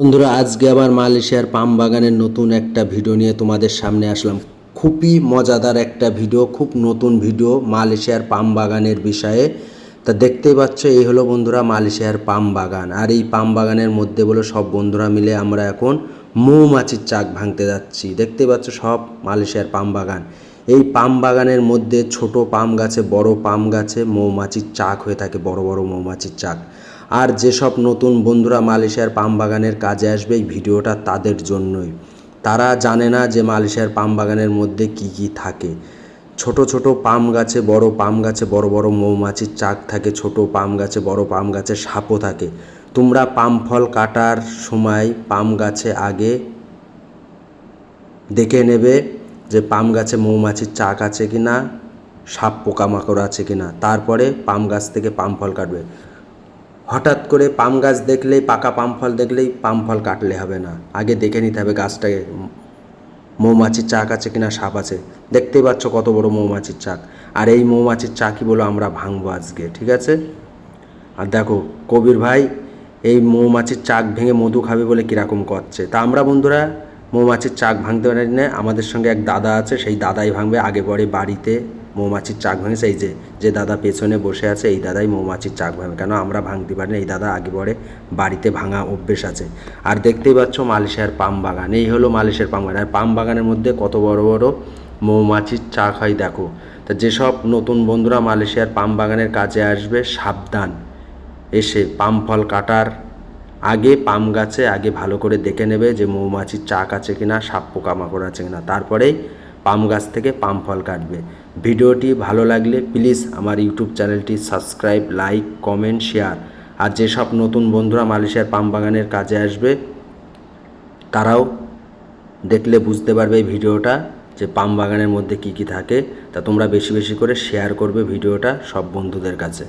বন্ধুরা, আজকে আবার মালয়েশিয়ার পাম বাগানের নতুন একটা ভিডিও নিয়ে তোমাদের সামনে আসলাম। খুবই মজাদার একটা ভিডিও, খুব নতুন ভিডিও মালয়েশিয়ার পাম বাগানের বিষয়ে। তা দেখতেই পাচ্ছ, এই হলো বন্ধুরা মালয়েশিয়ার পাম বাগান। আর এই পাম বাগানের মধ্যে বলে সব বন্ধুরা মিলে আমরা এখন মৌমাছির চাক ভাঙতে যাচ্ছি। দেখতে পাচ্ছ, সব মালয়েশিয়ার পাম বাগান। এই পাম বাগানের মধ্যে ছোট পাম গাছে, বড় পাম গাছে মৌমাছির চাক হয়ে থাকে, বড় বড় মৌমাছির চাক। আর যেসব নতুন বন্ধুরা মালয়েশিয়ার পাম বাগানের কাজে আসবে এই ভিডিওটা তাদের জন্যই। তারা জানে না যে মালয়েশিয়ার পাম বাগানের মধ্যে কি কি থাকে। ছোট ছোট পাম গাছে বড় পাম গাছে বড় বড় মৌমাছির চাক থাকে, ছোট পাম গাছে বড় পাম গাছে সাপও থাকে। তোমরা পাম ফল কাটার সময় পাম গাছে আগে দেখে নেবে যে পাম গাছে মৌমাছির চাক আছে কি না সাপ পোকামাকড় আছে কি না তারপরে পাম গাছ থেকে পাম ফল কাটবে। হঠাৎ করে পাম গাছ দেখলেই, পাকা পাম ফল দেখলেই পাম ফল কাটলে হবে না। আগে দেখে নিতে হবে গাছটাকে, মৌমাছির চাক আছে কিনা, সাপ আছে। দেখতেই পাচ্ছ কত বড় মৌমাছির চাক। আর এই মৌমাছির চাকই বলো আমরা ভাঙবো আজকে, ঠিক আছে? আর দেখো, কবির ভাই, এই মৌমাছির চাক ভেঙে মধু খাবে বলে কীরকম করছে। তা আমরা বন্ধুরা, মৌমাছির চাক ভাঙতে পারি না আমাদের সঙ্গে এক দাদা আছে, সেই দাদাই ভাঙবে, আগে পরে বাড়িতে মৌমাছির চাক ভাঙেছে। এই যে যে দাদা পেছনে বসে আছে, এই দাদাই মৌমাছির চাক ভাঙবে কেন? আমরা ভাঙতে পারি না। এই দাদা আগে পরে বাড়িতে ভাঙা অভ্যেস আছে। আর দেখতেই পাচ্ছ মালয়েশিয়ার পাম বাগান। এই হলো মালয়েশিয়ার পাম বাগান। আর পাম বাগানের মধ্যে কত বড় বড় মৌমাছির চাক হয় দেখো। তা যেসব নতুন বন্ধুরা মালয়েশিয়ার পাম বাগানের কাজে আসবে, সাবধান। এসে পাম ফল কাটার আগে পাম গাছে আগে ভালো করে দেখে নেবে যে মৌমাছির চাক আছে কিনা, সাপ পোকামাকড় আছে কিনা। তারপরেই পাম গাছ থেকে পাম ফল কাটবে। ভিডিওটি ভালো লাগলে প্লিজ আমার ইউটিউব চ্যানেলটি সাবস্ক্রাইব, লাইক, কমেন্ট, শেয়ার। আর যেসব নতুন বন্ধুরা মালয়েশিয়ার পাম বাগানের কাজে আসবে, তারাও দেখলে বুঝতে পারবে এই ভিডিওটা যে পাম বাগানের মধ্যে কি কি থাকে। তা তোমরা বেশি বেশি করে শেয়ার করবে ভিডিওটা সব বন্ধুদের কাছে।